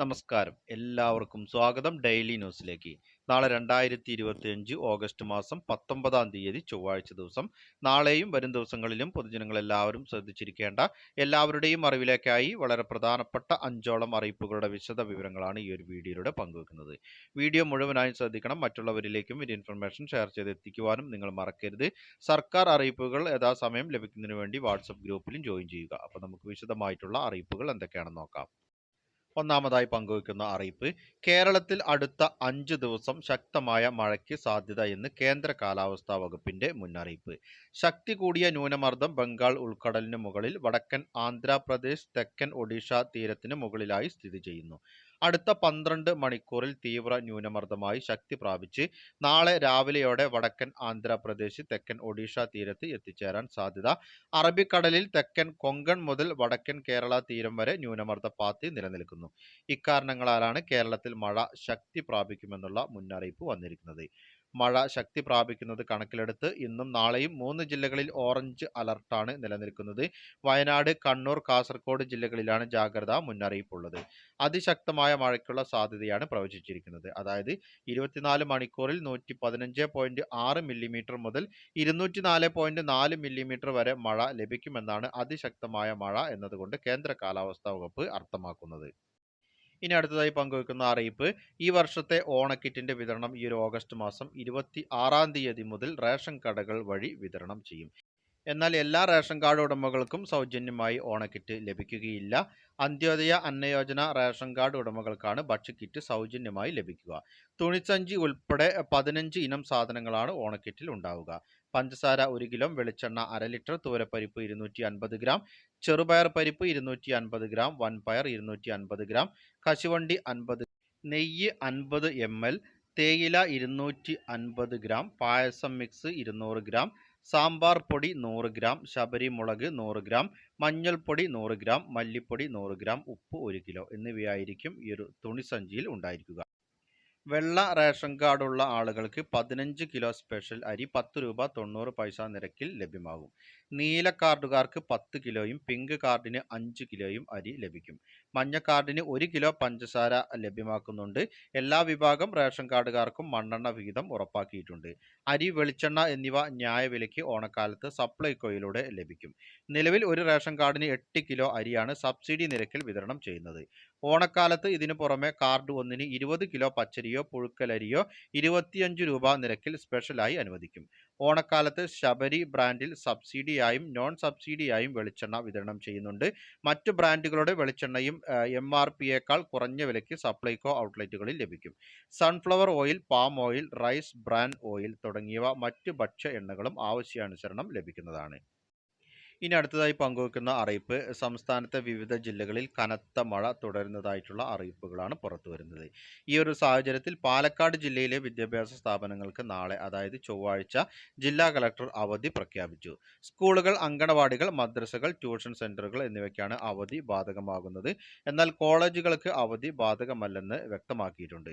നമസ്കാരം. എല്ലാവർക്കും സ്വാഗതം ഡെയിലി ന്യൂസിലേക്ക്. നാളെ രണ്ടായിരത്തി ഇരുപത്തി അഞ്ച് ഓഗസ്റ്റ് മാസം പത്തൊമ്പതാം തീയതി ചൊവ്വാഴ്ച ദിവസം. നാളെയും വരും ദിവസങ്ങളിലും പൊതുജനങ്ങളെല്ലാവരും ശ്രദ്ധിച്ചിരിക്കേണ്ട എല്ലാവരുടെയും അറിവിലേക്കായി വളരെ പ്രധാനപ്പെട്ട അഞ്ചോളം അറിയിപ്പുകളുടെ വിശദ വിവരങ്ങളാണ് ഈ ഒരു വീഡിയോയിലൂടെ പങ്കുവെക്കുന്നത്. വീഡിയോ മുഴുവനായും ശ്രദ്ധിക്കണം. മറ്റുള്ളവരിലേക്കും ഒരു ഇൻഫർമേഷൻ ഷെയർ ചെയ്ത് എത്തിക്കുവാനും നിങ്ങൾ മറക്കരുത്. സർക്കാർ അറിയിപ്പുകൾ യഥാസമയം ലഭിക്കുന്നതിന് വേണ്ടി വാട്സപ്പ് ഗ്രൂപ്പിലും ജോയിൻ ചെയ്യുക. അപ്പോൾ നമുക്ക് വിശദമായിട്ടുള്ള അറിയിപ്പുകൾ എന്തൊക്കെയാണെന്ന് നോക്കാം. ഒന്നാമതായി പങ്കുവയ്ക്കുന്ന അറിയിപ്പ് കേരളത്തിൽ അടുത്ത അഞ്ച് ദിവസം ശക്തമായ മഴയ്ക്ക് സാധ്യത എന്ന് കേന്ദ്ര കാലാവസ്ഥാ വകുപ്പിന്റെ മുന്നറിയിപ്പ്. ശക്തി കൂടിയ ന്യൂനമർദ്ദം ബംഗാൾ ഉൾക്കടലിന് മുകളിൽ വടക്കൻ ആന്ധ്രാപ്രദേശ് തെക്കൻ ഒഡീഷ തീരത്തിന് മുകളിലായി സ്ഥിതി ചെയ്യുന്നു. അടുത്ത പന്ത്രണ്ട് മണിക്കൂറിൽ തീവ്ര ന്യൂനമർദ്ദമായി ശക്തി പ്രാപിച്ച് നാളെ രാവിലെയോടെ വടക്കൻ ആന്ധ്രാപ്രദേശ് തെക്കൻ ഒഡീഷ തീരത്ത് എത്തിച്ചേരാൻ സാധ്യത. അറബിക്കടലിൽ തെക്കൻ കൊങ്കൺ മുതൽ വടക്കൻ കേരള തീരം വരെ ന്യൂനമർദ്ദ പാത്തി നിലനിൽക്കുന്നു. ഇക്കാരണങ്ങളാലാണ് കേരളത്തിൽ മഴ ശക്തി പ്രാപിക്കുമെന്നുള്ള മുന്നറിയിപ്പ് വന്നിരിക്കുന്നത്. മഴ ശക്തി പ്രാപിക്കുന്നത് കണക്കിലെടുത്ത് ഇന്നും നാളെയും മൂന്ന് ജില്ലകളിൽ ഓറഞ്ച് അലർട്ടാണ് നിലനിൽക്കുന്നത്. വയനാട് കണ്ണൂർ കാസർഗോഡ് ജില്ലകളിലാണ് ജാഗ്രതാ മുന്നറിയിപ്പുള്ളത്. അതിശക്തമായ മഴയ്ക്കുള്ള സാധ്യതയാണ് പ്രവചിച്ചിരിക്കുന്നത്. അതായത് ഇരുപത്തിനാല് മണിക്കൂറിൽ നൂറ്റി പതിനഞ്ച് പോയിന്റ് ആറ് മില്ലിമീറ്റർ മുതൽ ഇരുന്നൂറ്റി നാല് പോയിന്റ് നാല് മില്ലിമീറ്റർ വരെ മഴ ലഭിക്കുമെന്നാണ് അതിശക്തമായ മഴ എന്നതുകൊണ്ട് കേന്ദ്ര കാലാവസ്ഥാ വകുപ്പ് അർത്ഥമാക്കുന്നത്. ഇനി അടുത്തതായി പങ്കുവെക്കുന്ന അറിയിപ്പ് ഈ വർഷത്തെ ഓണക്കിറ്റിന്റെ വിതരണം ഈ ഒരു ഓഗസ്റ്റ് മാസം ഇരുപത്തി ആറാം തീയതി മുതൽ റേഷൻ കടകൾ വഴി വിതരണം ചെയ്യും. എന്നാൽ എല്ലാ റേഷൻ കാർഡ് ഉടമകൾക്കും സൗജന്യമായി ഓണക്കിറ്റ് ലഭിക്കുകയില്ല. അന്ത്യോദയ അന്നയോജന റേഷൻ കാർഡ് ഉടമകൾക്കാണ് ഭക്ഷ്യക്കിറ്റ് സൗജന്യമായി ലഭിക്കുക. തുണിസഞ്ചി ഉൾപ്പെടെ പതിനഞ്ച് ഇനം സാധനങ്ങളാണ് ഓണക്കിറ്റിൽ ഉണ്ടാവുക. പഞ്ചസാര ഒരു കിലോ വെളിച്ചെണ്ണ അര ലിറ്റർ തുവരപ്പരിപ്പ് ഇരുന്നൂറ്റി അൻപത് ഗ്രാം ചെറുപയർ പരിപ്പ് ഇരുന്നൂറ്റി അൻപത് ഗ്രാം വൻപയർ ഇരുന്നൂറ്റി അൻപത് ഗ്രാം കശുവണ്ടി അൻപത് നെയ്യ് അൻപത് എം എൽ തേയില ഇരുന്നൂറ്റി അൻപത് ഗ്രാം പായസം മിക്സ് ഇരുന്നൂറ് ഗ്രാം സാമ്പാർ പൊടി നൂറ് ഗ്രാം ശബരി മുളക് നൂറ് ഗ്രാം മഞ്ഞൾപ്പൊടി നൂറ് ഗ്രാം മല്ലിപ്പൊടി നൂറ് ഗ്രാം ഉപ്പ് ഒരു കിലോ എന്നിവയായിരിക്കും ഈ ഒരു തുണിസഞ്ചിയിൽ ഉണ്ടായിരിക്കുക. വെള്ള റേഷൻ കാർഡുള്ള ആളുകൾക്ക് പതിനഞ്ച് കിലോ സ്പെഷ്യൽ അരി പത്ത് രൂപ തൊണ്ണൂറ് പൈസ നിരക്കിൽ ലഭ്യമാകും. നീല കാർഡുകാർക്ക് പത്ത് കിലോയും പിങ്ക് കാർഡിന് അഞ്ച് കിലോയും അരി ലഭിക്കും. മഞ്ഞ കാർഡിന് ഒരു കിലോ പഞ്ചസാര ലഭ്യമാക്കുന്നുണ്ട്. എല്ലാ വിഭാഗം റേഷൻ കാർഡുകാർക്കും മണ്ണെണ്ണ വിഹിതം ഉറപ്പാക്കിയിട്ടുണ്ട്. അരി വെളിച്ചെണ്ണ എന്നിവ ന്യായവിലയ്ക്ക് ഓണക്കാലത്ത് സപ്ലൈകോയിലൂടെ ലഭിക്കും. നിലവിൽ ഒരു റേഷൻ കാർഡിന് എട്ട് കിലോ അരിയാണ് സബ്സിഡി നിരക്കിൽ വിതരണം ചെയ്യുന്നത്. ഓണക്കാലത്ത് ഇതിനു പുറമെ കാർഡ് ഒന്നിന് ഇരുപത് കിലോ പച്ചരിയോ പുഴുക്കലരിയോ ഇരുപത്തിയഞ്ച് രൂപ നിരക്കിൽ സ്പെഷ്യലായി അനുവദിക്കും. ഓണക്കാലത്ത് ശബരി ബ്രാൻഡിൽ സബ്സിഡിയായും നോൺ സബ്സിഡിയായും വെളിച്ചെണ്ണ വിതരണം ചെയ്യുന്നുണ്ട്. മറ്റ് ബ്രാൻഡുകളുടെ വെളിച്ചെണ്ണയും എം ആർ പിയേക്കാൾ കുറഞ്ഞ വിലയ്ക്ക് സപ്ലൈകോ ഔട്ട്ലെറ്റുകളിൽ ലഭിക്കും. Sunflower oil palm oil rice bran oil തുടങ്ങിയവ മറ്റ് ഭക്ഷ്യ എണ്ണകളും ആവശ്യാനുസരണം ലഭിക്കുന്നതാണ്. ഇനി അടുത്തതായി പങ്കുവെക്കുന്ന അറിയിപ്പ് സംസ്ഥാനത്തെ വിവിധ ജില്ലകളിൽ കനത്ത മഴ തുടരുന്നതായിട്ടുള്ള അറിയിപ്പുകളാണ് പുറത്തു വരുന്നത്. ഈ ഒരു സാഹചര്യത്തിൽ പാലക്കാട് ജില്ലയിലെ വിദ്യാഭ്യാസ സ്ഥാപനങ്ങൾക്ക് നാളെ അതായത് ചൊവ്വാഴ്ച ജില്ലാ കലക്ടർ അവധി പ്രഖ്യാപിച്ചു. സ്കൂളുകൾ അങ്കണവാടികൾ മദ്രസകൾ ട്യൂഷൻ സെന്ററുകൾ എന്നിവയ്ക്കാണ് അവധി ബാധകമാകുന്നത്. എന്നാൽ കോളേജുകൾക്ക് അവധി ബാധകമല്ലെന്ന് വ്യക്തമാക്കിയിട്ടുണ്ട്.